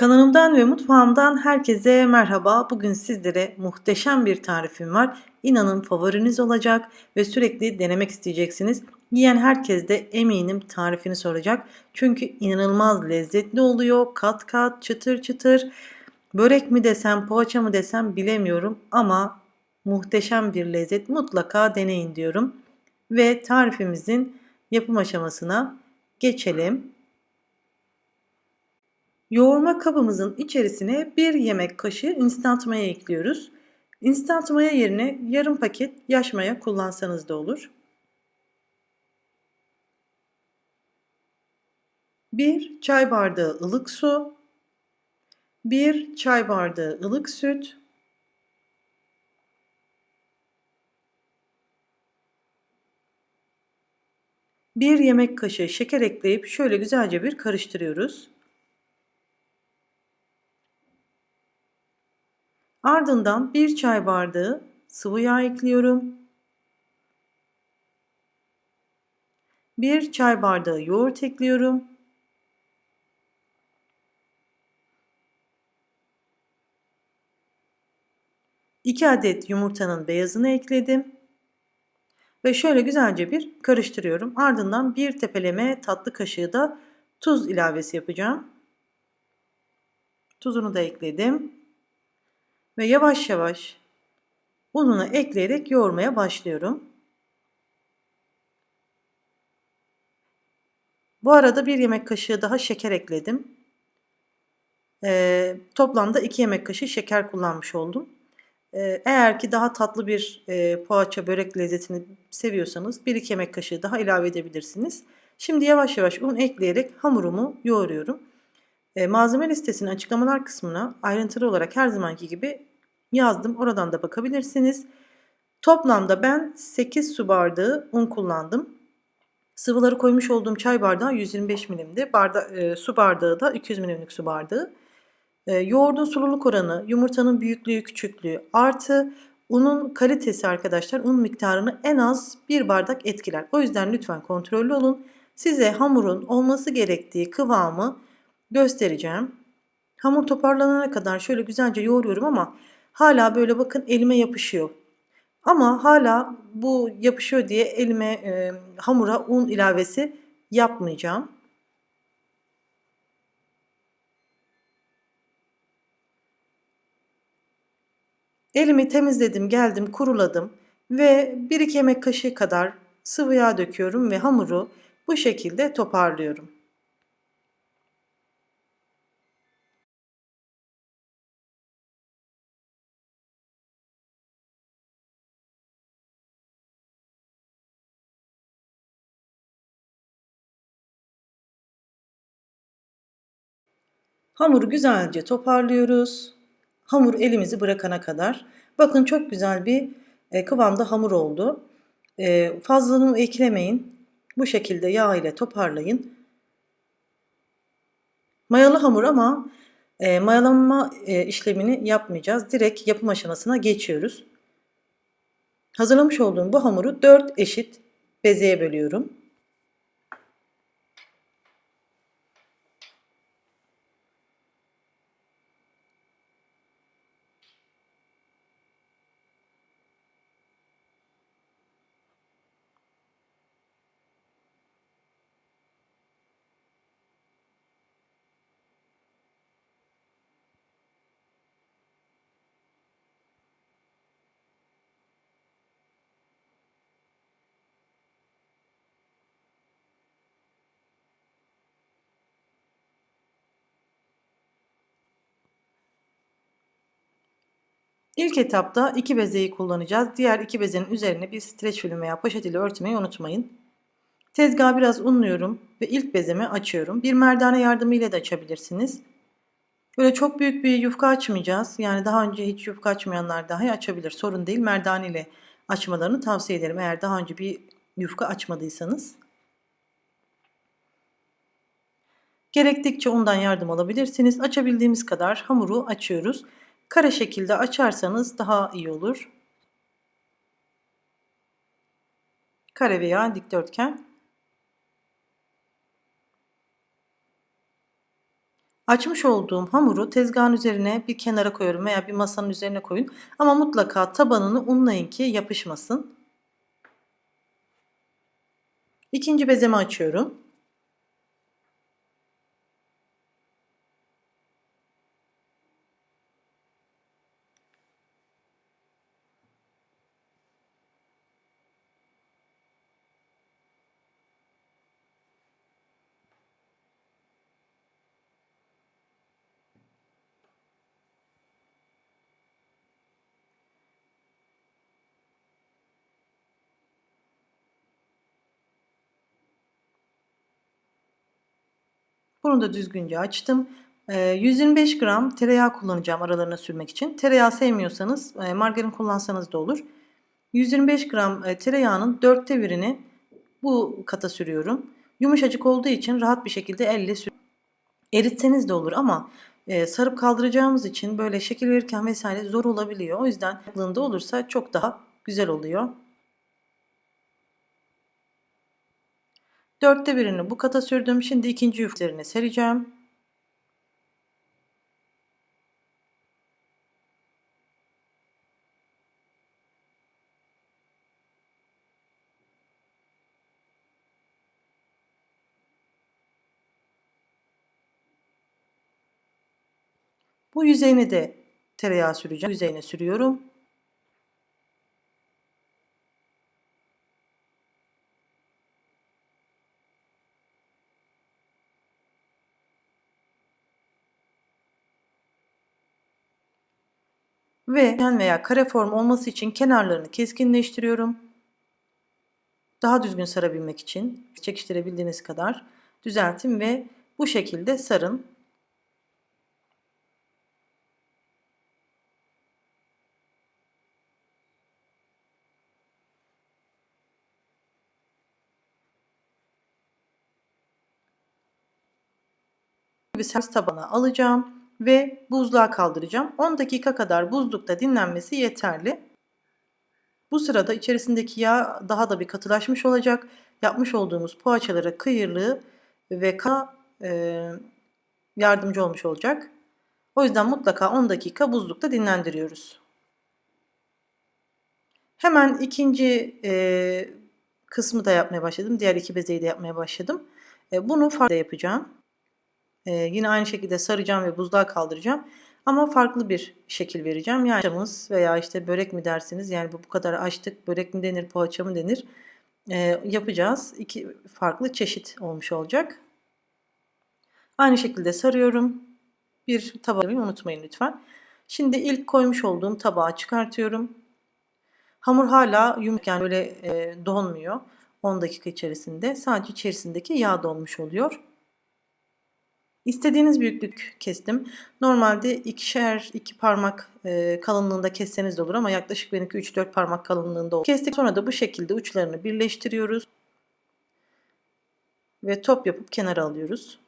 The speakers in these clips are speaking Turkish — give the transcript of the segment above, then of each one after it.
Kanalımdan ve mutfağımdan herkese merhaba. Bugün sizlere muhteşem bir tarifim var. İnanın favoriniz olacak ve sürekli denemek isteyeceksiniz. Yiyen herkes de eminim tarifini soracak. Çünkü inanılmaz lezzetli oluyor. Kat kat, çıtır çıtır. Börek mi desem, poğaça mı desem bilemiyorum ama muhteşem bir lezzet. Mutlaka deneyin diyorum. Ve tarifimizin yapım aşamasına geçelim. Yoğurma kabımızın içerisine 1 yemek kaşığı instant maya ekliyoruz. Instant maya yerine yarım paket yaş maya kullansanız da olur. 1 çay bardağı ılık su, 1 çay bardağı ılık süt, bir yemek kaşığı şeker ekleyip şöyle güzelce bir karıştırıyoruz. Ardından 1 çay bardağı sıvı yağ ekliyorum. 1 çay bardağı yoğurt ekliyorum. İki adet yumurtanın beyazını ekledim. Ve şöyle güzelce bir karıştırıyorum. Ardından bir tepeleme tatlı kaşığı da tuz ilavesi yapacağım. Tuzunu da ekledim ve yavaş yavaş ununu ekleyerek yoğurmaya başlıyorum. Bu arada bir yemek kaşığı daha şeker ekledim. Ee, toplamda 2 yemek kaşığı şeker kullanmış oldum. Ee, eğer ki daha tatlı bir e, poğaça börek lezzetini seviyorsanız 1-2 yemek kaşığı daha ilave edebilirsiniz. Şimdi yavaş yavaş un ekleyerek hamurumu yoğuruyorum. E, malzeme listesinin açıklamalar kısmına ayrıntılı olarak her zamanki gibi yazdım. Oradan da bakabilirsiniz. Toplamda ben 8 su bardağı un kullandım. Sıvıları koymuş olduğum çay bardağı 125 milimdi. Barda, e, su bardağı da 200 milimlik su bardağı. E, yoğurdun sululuk oranı, yumurtanın büyüklüğü, küçüklüğü artı unun kalitesi arkadaşlar un miktarını en az bir bardak etkiler. O yüzden lütfen kontrollü olun. Size hamurun olması gerektiği kıvamı göstereceğim. Hamur toparlanana kadar şöyle güzelce yoğuruyorum ama hala böyle bakın elime yapışıyor. Ama hala bu yapışıyor diye elime e, hamura un ilavesi yapmayacağım. Elimi temizledim, geldim, kuruladım ve 1-2 yemek kaşığı kadar sıvı yağ döküyorum ve hamuru bu şekilde toparlıyorum. Hamuru güzelce toparlıyoruz. Hamur elimizi bırakana kadar. Bakın çok güzel bir e, kıvamda hamur oldu. E, fazlalığını eklemeyin. Bu şekilde yağ ile toparlayın. Mayalı hamur ama e, mayalanma e, işlemini yapmayacağız. Direkt yapım aşamasına geçiyoruz. Hazırlamış olduğum bu hamuru 4 eşit bezeye bölüyorum. İlk etapta iki bezeyi kullanacağız. Diğer iki bezenin üzerine bir streç film veya poşet ile örtmeyi unutmayın. Tezgahı biraz unluyorum ve ilk bezemi açıyorum. Bir merdane yardımıyla da açabilirsiniz. Böyle çok büyük bir yufka açmayacağız. Yani daha önce hiç yufka açmayanlar dahi açabilir. Sorun değil. Merdane ile açmalarını tavsiye ederim. Eğer daha önce bir yufka açmadıysanız. Gerektikçe undan yardım alabilirsiniz. Açabildiğimiz kadar hamuru açıyoruz. Kare şekilde açarsanız daha iyi olur. Kare veya dikdörtgen. Açmış olduğum hamuru tezgahın üzerine bir kenara koyuyorum veya bir masanın üzerine koyun. Ama mutlaka tabanını unlayın ki yapışmasın. İkinci bezemi açıyorum. Bunu da düzgünce açtım. 125 gram tereyağı kullanacağım aralarına sürmek için. Tereyağı sevmiyorsanız margarin kullansanız da olur. 125 gram tereyağının dörtte birini bu kata sürüyorum. Yumuşacık olduğu için rahat bir şekilde elle sür. Eritseniz de olur ama sarıp kaldıracağımız için böyle şekil verirken vesaire zor olabiliyor. O yüzden aklında olursa çok daha güzel oluyor. Dörtte birini bu kata sürdüm. Şimdi ikinci yufkalarını sereceğim. Bu yüzeyine de tereyağı süreceğim. Yüzeyine sürüyorum. Ve veya kare form olması için kenarlarını keskinleştiriyorum. Daha düzgün sarabilmek için çekiştirebildiğiniz kadar düzeltin ve bu şekilde sarın. bir servis tabana alacağım ve buzluğa kaldıracağım. 10 dakika kadar buzlukta dinlenmesi yeterli. Bu sırada içerisindeki yağ daha da bir katılaşmış olacak. Yapmış olduğumuz poğaçalara kıyırlığı ve ka e, yardımcı olmuş olacak. O yüzden mutlaka 10 dakika buzlukta dinlendiriyoruz. Hemen ikinci e, kısmı da yapmaya başladım. Diğer iki bezeyi de yapmaya başladım. E, bunu farklı yapacağım. Ee, yine aynı şekilde saracağım ve buzluğa kaldıracağım. Ama farklı bir şekil vereceğim. Yani veya işte börek mi dersiniz yani bu, bu kadar açtık börek mi denir poğaça mı denir ee, yapacağız. İki farklı çeşit olmuş olacak. Aynı şekilde sarıyorum. Bir tabağı unutmayın lütfen. Şimdi ilk koymuş olduğum tabağı çıkartıyorum. Hamur hala yumuşak yani böyle e, donmuyor. 10 dakika içerisinde sadece içerisindeki yağ donmuş oluyor. İstediğiniz büyüklük kestim. Normalde ikişer iki parmak e, kalınlığında kesseniz de olur ama yaklaşık benimki 3-4 parmak kalınlığında olur. Kestik sonra da bu şekilde uçlarını birleştiriyoruz. Ve top yapıp kenara alıyoruz.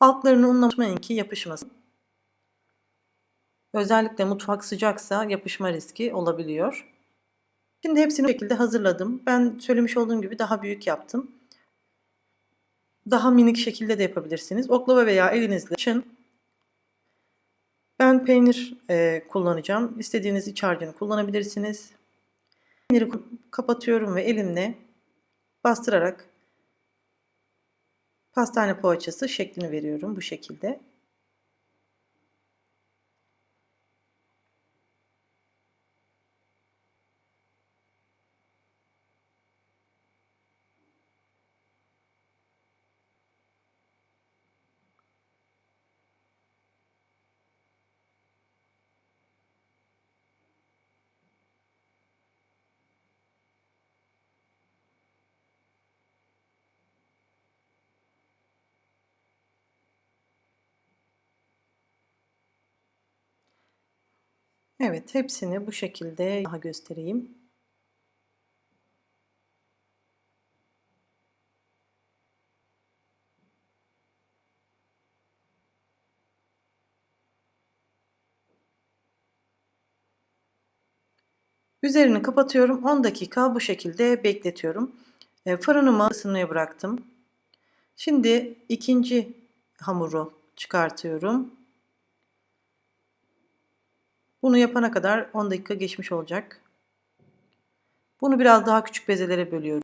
Altlarını unutmayın ki yapışmasın. Özellikle mutfak sıcaksa yapışma riski olabiliyor. Şimdi hepsini bu şekilde hazırladım. Ben söylemiş olduğum gibi daha büyük yaptım. Daha minik şekilde de yapabilirsiniz. Oklava veya elinizle açın. Ben peynir e, kullanacağım. İstediğiniz iç harcını kullanabilirsiniz. Peyniri kapatıyorum ve elimle bastırarak pastane poğaçası şeklini veriyorum bu şekilde. Evet, hepsini bu şekilde daha göstereyim. Üzerini kapatıyorum. 10 dakika bu şekilde bekletiyorum. E, fırınımı ısınmaya bıraktım. Şimdi ikinci hamuru çıkartıyorum. Bunu yapana kadar 10 dakika geçmiş olacak. Bunu biraz daha küçük bezelere bölüyorum.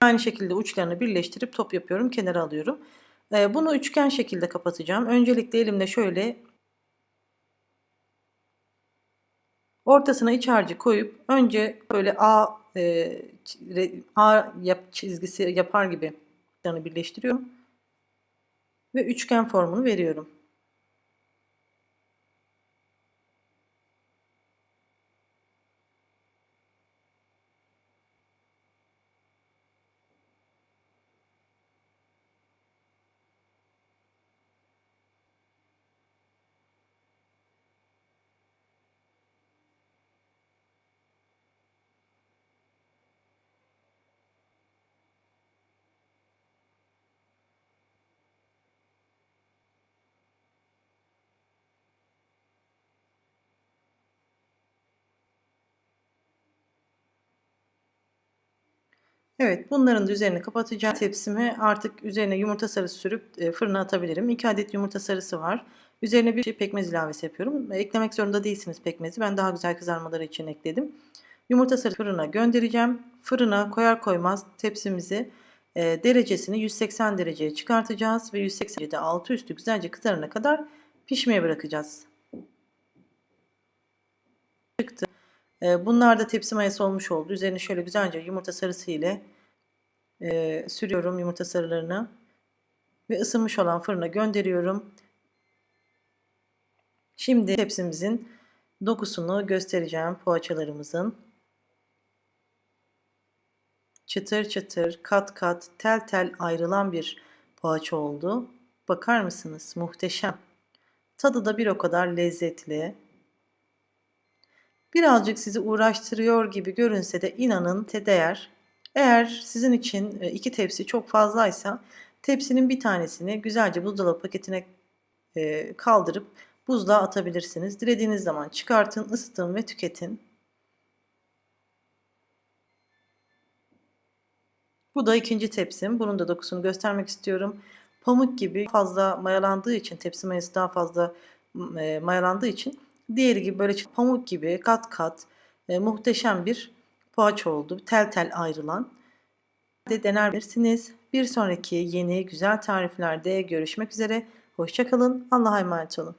Aynı şekilde uçlarını birleştirip top yapıyorum. Kenara alıyorum. Ee, bunu üçgen şekilde kapatacağım. Öncelikle elimde şöyle ortasına iç harcı koyup önce böyle A e, A yap, çizgisi yapar gibi birleştiriyorum ve üçgen formunu veriyorum. Evet bunların da üzerine kapatacağım tepsimi artık üzerine yumurta sarısı sürüp e, fırına atabilirim. 2 adet yumurta sarısı var. Üzerine bir şey pekmez ilavesi yapıyorum. Eklemek zorunda değilsiniz pekmezi. Ben daha güzel kızarmaları için ekledim. Yumurta sarısı fırına göndereceğim. Fırına koyar koymaz tepsimizi e, derecesini 180 dereceye çıkartacağız ve 180 derecede altı üstü güzelce kızarana kadar pişmeye bırakacağız. Çıktı. E, bunlar da tepsi mayası olmuş oldu. Üzerine şöyle güzelce yumurta sarısı ile e, sürüyorum yumurta sarılarını. Ve ısınmış olan fırına gönderiyorum. Şimdi tepsimizin dokusunu göstereceğim poğaçalarımızın. Çıtır çıtır, kat kat, tel tel ayrılan bir poğaça oldu. Bakar mısınız? Muhteşem. Tadı da bir o kadar lezzetli. Birazcık sizi uğraştırıyor gibi görünse de inanın te değer. Eğer sizin için e, iki tepsi çok fazlaysa tepsinin bir tanesini güzelce buzdolabı paketine e, kaldırıp buzluğa atabilirsiniz. Dilediğiniz zaman çıkartın, ısıtın ve tüketin. Bu da ikinci tepsim. Bunun da dokusunu göstermek istiyorum. Pamuk gibi fazla mayalandığı için, tepsi mayası daha fazla e, mayalandığı için diğeri gibi böyle pamuk gibi kat kat e, muhteşem bir poğaça oldu. Tel tel ayrılan. De denersiniz. Bir sonraki yeni güzel tariflerde görüşmek üzere. Hoşçakalın. Allah'a emanet olun.